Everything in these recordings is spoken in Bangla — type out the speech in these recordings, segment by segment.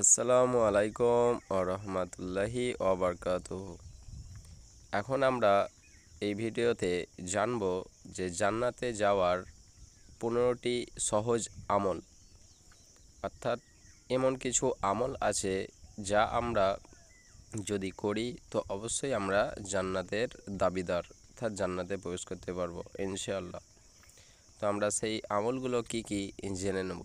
আসসালামু আলাইকুম রহমতুল্লাহি অবরকাত এখন আমরা এই ভিডিওতে জানব যে জান্নাতে যাওয়ার পনেরোটি সহজ আমল, অর্থাৎ এমন কিছু আমল আছে যা আমরা যদি করি তো অবশ্যই আমরা জান্নাতের দাবিদার, অর্থাৎ জান্নাতে প্রবেশ করতে পারব, ইনশাআল্লাহ। তো আমরা সেই আমলগুলো কি কি জেনে নেব?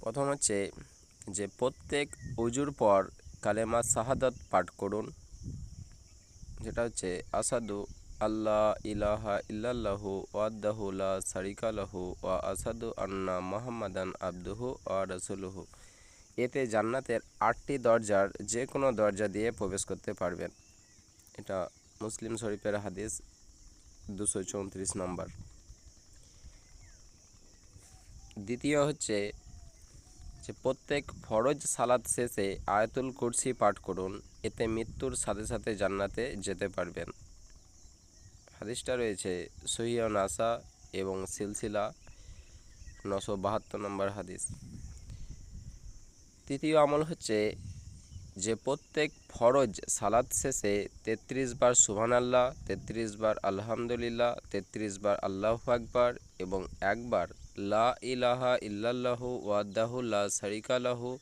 প্রথম হচ্ছে যে প্রত্যেক উজুর পর কালেমা শাহাদাত পাঠ করুন। যেটা হচ্ছে, আসাদু আল্লাহ ইলাহা ইল্লাল্লাহু ওয়াদ্দাহু সারিকা লাহু ওয়া আসাদু আন্না মোহাম্মদান আবদুহু ওয়া রাসূলুহু। এতে জান্নাতের আটটি দরজার যে কোনো দরজা দিয়ে প্রবেশ করতে পারবেন। এটা মুসলিম শরীফের হাদিস দুশো চৌত্রিশ নম্বর। দ্বিতীয় হচ্ছে যে প্রত্যেক ফরজ সালাদ শেষে আয়াতুল কুরসি পাঠ করুন, এতে মৃত্যুর সাথে সাথে জান্নাতে যেতে পারবেন। হাদিসটা রয়েছে সহিয়া নাসা এবং সিলসিলা নশো বাহাত্তর নম্বর হাদিস। তৃতীয় আমল হচ্ছে যে প্রত্যেক ফরজ সালাদ শেষে তেত্রিশ বার সুবহান আল্লাহ তেত্রিশ বার আলহামদুলিল্লাহ, তেত্রিশ বার আল্লাহ আকবার এবং একবার লা ইলাহা ইল্লাল্লাহু ওয়াদাহু লা সারিকা লাহু,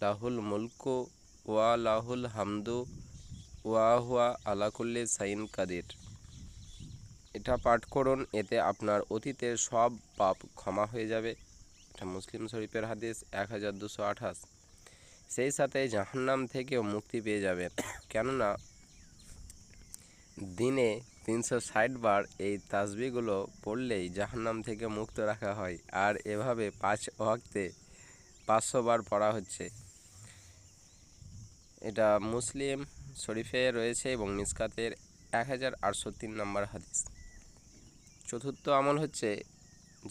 লাহুল মুলকু ওয়া লাহুল হামদু ওয়া হুয়া আলাকুল্লি সাইন কাদির। এটা পাঠ করুন, এতে আপনার অতীতের সব পাপ ক্ষমা হয়ে যাবে। এটা মুসলিম শরীফের হাদিস এক হাজার দুশো আঠাশ। সেই সাথে জাহান্নাম থেকেও মুক্তি পেয়ে যাবেন। কেননা, দিনে তিনশো ষাট বার এই তাসবিগুলো পড়লেই জাহান্নাম থেকে মুক্ত রাখা হয়, আর এভাবে পাঁচ ওয়াক্তে পাঁচশো বার পড়া হচ্ছে। এটা মুসলিম শরীফে রয়েছে এবং মিসকাতের এক হাজার আটশো তিন নম্বর হাদিস। চতুর্থ আমল হচ্ছে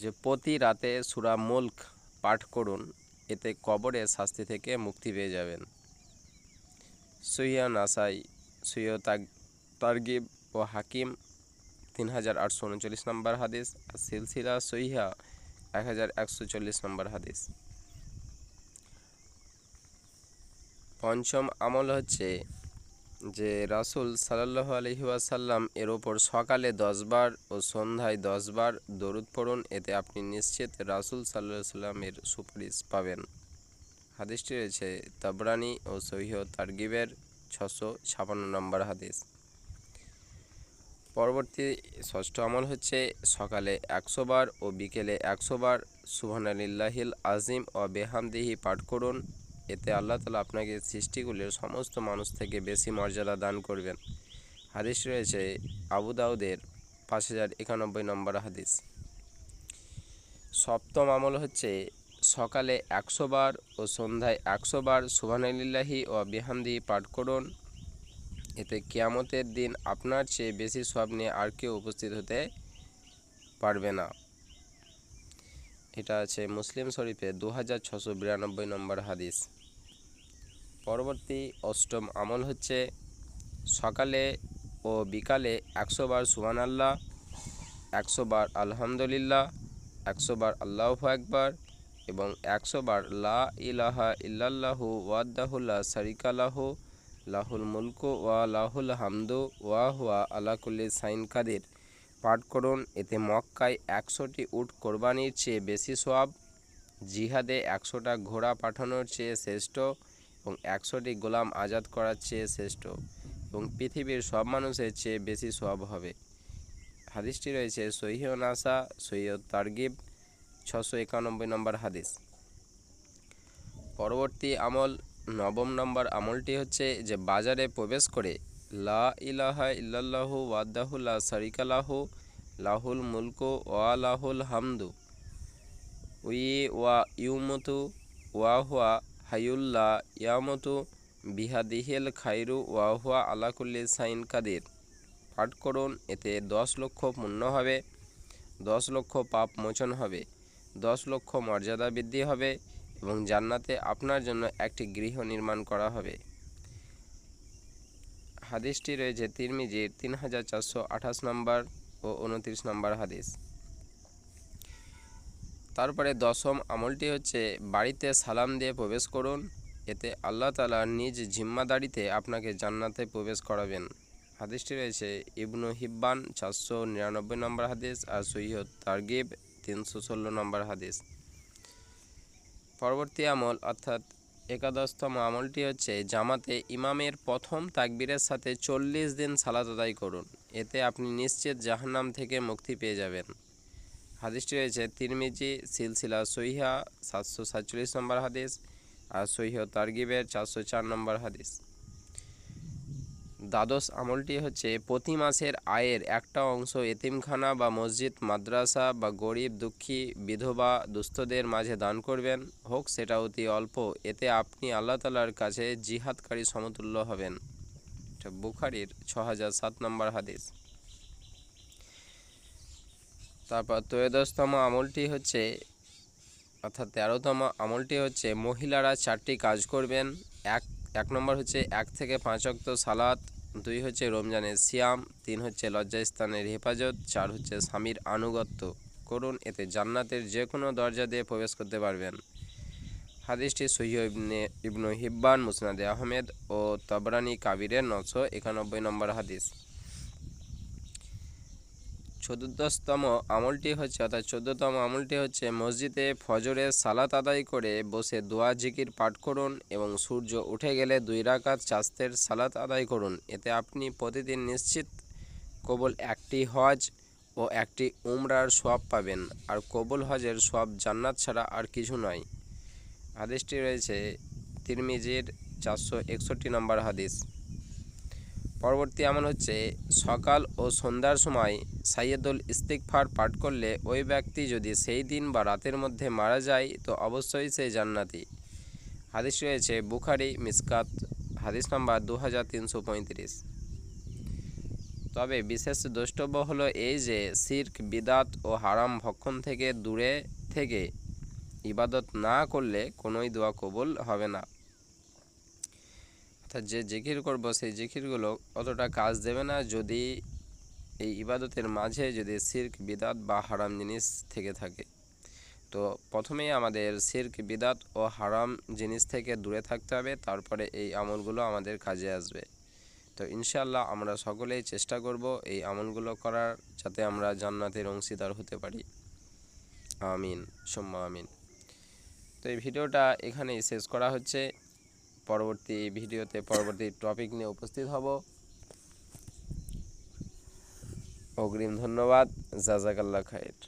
যে প্রতি রাতে সুরা মুল্ক পাঠ করুন, এতে কবরে শাস্তি থেকে মুক্তি পেয়ে যাবেন। সৈয়া নাসাই সৈয় তারগিব ও হাকিম, তিন হাজার আটশো উনচল্লিশ নম্বর হাদিস। আর সিলসিলা সহিহা এক হাজার একশো চল্লিশ নম্বর হাদিস। পঞ্চম আমল হচ্ছে যে রাসুল সাল্লাহ আলহিউসাল্লাম এর ওপর সকালে দশবার ও সন্ধ্যায় দশবার দরুদ পড়ুন, এতে আপনি নিশ্চিত রাসুল সাল্লাহ সাল্লামের সুপারিশ পাবেন। হাদিসটি রয়েছে তাবরানি ও সহিহ তারগিবের ছশো ছাপান্ন নম্বর হাদিস। পরবর্তী ষষ্ঠ আমল হচ্ছে সকালে একশো বার ও বিকেলে একশো বার। সুবহানালিল্লাহিল আজিম ও বেহামদিহি পাঠ করুন। এতে আল্লাহ তালা আপনাকে সৃষ্টিগুলির সমস্ত মানুষ থেকে বেশি মর্যাদা দান করবেন। হাদিস রয়েছে আবু দাউদের পাঁচ হাজার একানব্বই নম্বর হাদিস। সপ্তম আমল হচ্ছে সকালে একশো বার ও সন্ধ্যায় একশো বার। সুবহানালিল্লাহি ও বেহামদিহি পাঠ করুন। এতে কেয়ামতের দিন আপনার চেয়ে বেশি সব নিয়ে আর কেউ উপস্থিত হতে পারবে না। এটা আছে মুসলিম শরীফে দু হাজার ছশো বিরানব্বই নম্বর হাদিস। পরবর্তী অষ্টম আমল হচ্ছে সকালে ও বিকালে একশো বার সুবান আল্লাহ একশো বার আলহামদুলিল্লাহ, একশো বার আল্লাহ একবার এবং একশো বার লা ইলাহা ইল্লাল্লাহু ওয়াদ্দাহুল্লাহ সারিকালাহু লাহুল মুলক ওয়া লাহুল হামদু ওয়া হুয়া আলাকুল্লি সাইন কাদির। পাঠ করুন, এতে মক্কায় একশোটি উট কোরবানির চেয়ে বেশি সোয়াব, জিহাদে একশোটা ঘোড়া পাঠানোর চেয়ে শ্রেষ্ঠ এবং একশোটি গোলাম আজাদ করার চেয়ে শ্রেষ্ঠ এবং পৃথিবীর সব মানুষের চেয়ে বেশি সোয়াব হবে। হাদিসটি রয়েছে সহিহ নাসা সৈয়দ তারগিব, ছশো একানব্বই নম্বর হাদিস। পরবর্তী আমল নবম নম্বর আমলটি হচ্ছে যে বাজারে প্রবেশ করে লা ইলাহা ইল্লাল্লাহু ওয়াদাহু লা সারিকালাহু লাহুল মুলকু ওয়া লাহুল হামদু, উই ওয়া ইউমতু ওয়া হুয়া হাইউল্লা ইয়ামতু বিহাদিহিল খাইরু ওয়া হুয়া আলাকুল্লি সাইন কাদির। পাঠ করুন, এতে দশ লক্ষ পুণ্য হবে, দশ লক্ষ পাপ মোচন হবে, দশ লক্ষ মর্যাদা বৃদ্ধি হবে এবং জান্নাতে আপনার জন্য একটি গৃহ নির্মাণ করা হবে। হাদিসটি রয়েছে তিরমিজির তিন হাজার চারশো আঠাশ নম্বর ও উনত্রিশ নম্বর হাদিস। তারপরে দশম আমলটি হচ্ছে বাড়িতে সালাম দিয়ে প্রবেশ করুন, এতে আল্লাহ তালা নিজ জিম্মাদারিতে আপনাকে জান্নাতে প্রবেশ করাবেন। হাদিসটি রয়েছে ইবনু হিব্বান চারশো নিরানব্বই নম্বর হাদিস আর সৈয়দ তারগিব তিনশো ষোলো নম্বর হাদিস। পরবর্তী আমল, অর্থাৎ একাদশতম আমলটি হচ্ছে জামাতে ইমামের প্রথম তাকবীরের সাথে চল্লিশ দিন সালাত আদায় করুন। এতে আপনি নিশ্চিত জাহান্নাম থেকে মুক্তি পেয়ে যাবেন। হাদিসটি রয়েছে তিরমিজি, সিলসিলা সহিহা, সাতশো সাতচল্লিশ নম্বর হাদিস আর সহিহ তার্গিবের চারশো চার নম্বর হাদিস। দ্বাদশ আমলটি হচ্ছে, প্রতি মাসের আয়ের একটা অংশ এতিমখানা বা মসজিদ, মাদ্রাসা বা গরিব, দুঃখী, বিধবা, দুস্থদের মাঝে দান করবেন। হোক, সেটা অতি অল্প। এতে আপনি আল্লাহ তালার কাছে জিহাদকারী সমতুল্য হবেন। বুখারির ছ হাজার সাত নম্বর হাদিস। তারপর ত্রয়োদশতম আমলটি হচ্ছে, অর্থাৎ তেরোতম আমলটি হচ্ছে, মহিলারা চারটি কাজ করবেন। এক এক নম্বর হচ্ছে এক থেকে পাঁচ অক্ত সালাত, দুই হচ্ছে রমজানের সিয়াম, তিন হচ্ছে লজ্জাস্থানের হেফাজত, চার হচ্ছে স্বামীর আনুগত্য। করুন, এতে জান্নাতের যে কোনো দরজা দিয়ে প্রবেশ করতে পারবেন। হাদিসটি সহিহ ইবনে, ইবনু হিব্বান, মুসনাদে আহমেদ ও তবরানি কাবিরের নশো একানব্বই নম্বর হাদিস। চতুর্দশতম আমলটি হচ্ছে, অর্থাৎ চোদ্দতম আমলটি হচ্ছে, মসজিদে ফজরের সালাত আদায় করে বসে দোয়া জিকির পাঠ করুন এবং সূর্য উঠে গেলে দুই রাকাত চাস্তের সালাত আদায় করুন। এতে আপনি প্রতিদিন নিশ্চিত কেবল একটি হজ ও একটি উমরার সওয়াব পাবেন। আর কবুল হজের সব জান্নাত ছাড়া আর কিছু নয়। হাদিসটি রয়েছে তিরমিজির চারশো একষট্টি নম্বর হাদিস। পরবর্তী আমল হচ্ছে, সকাল ও সন্ধ্যার সময় সাইয়দুল ইস্তিকফার পাঠ করলে ওই ব্যক্তি যদি সেই দিন বা রাতের মধ্যে মারা যায়, তো অবশ্যই সে জান্নাতি। হাদিস রয়েছে বুখারি, মিসকাত, হাদিস নাম্বার দু হাজার তিনশো পঁয়ত্রিশ। তবে বিশেষ দ্রষ্টব্য হলো এই যে সির্ক বিদাত ও হারাম ভক্ষণ থেকে দূরে থেকে ইবাদত না করলে কোনোই দোয়া কবুল হবে না। অর্থাৎ যে জিকির করব, সেই জিকিরগুলো অতটা কাজ দেবে না যদি এই ইবাদতের মাঝে যদি সির্ক, বিদাত বা হারাম জিনিস থেকে থাকে। তো প্রথমেই আমাদের সির্ক, বিদাত ও হারাম জিনিস থেকে দূরে থাকতে হবে, তারপরে এই আমলগুলো আমাদের কাজে আসবে। তো ইনশাল্লাহ আমরা সকলেই চেষ্টা করব এই আমলগুলো করার যাতে আমরা জান্নাতের অংশীদার হতে পারি। আমিন, সোম্মা আমিন। তো এই ভিডিওটা এখানেই শেষ করা হচ্ছে। পরবর্তী ভিডিওতে পরবর্তী টপিক নিয়ে উপস্থিত হব। অগ্রিম ধন্যবাদ। জাজাকাল্লা খায়ের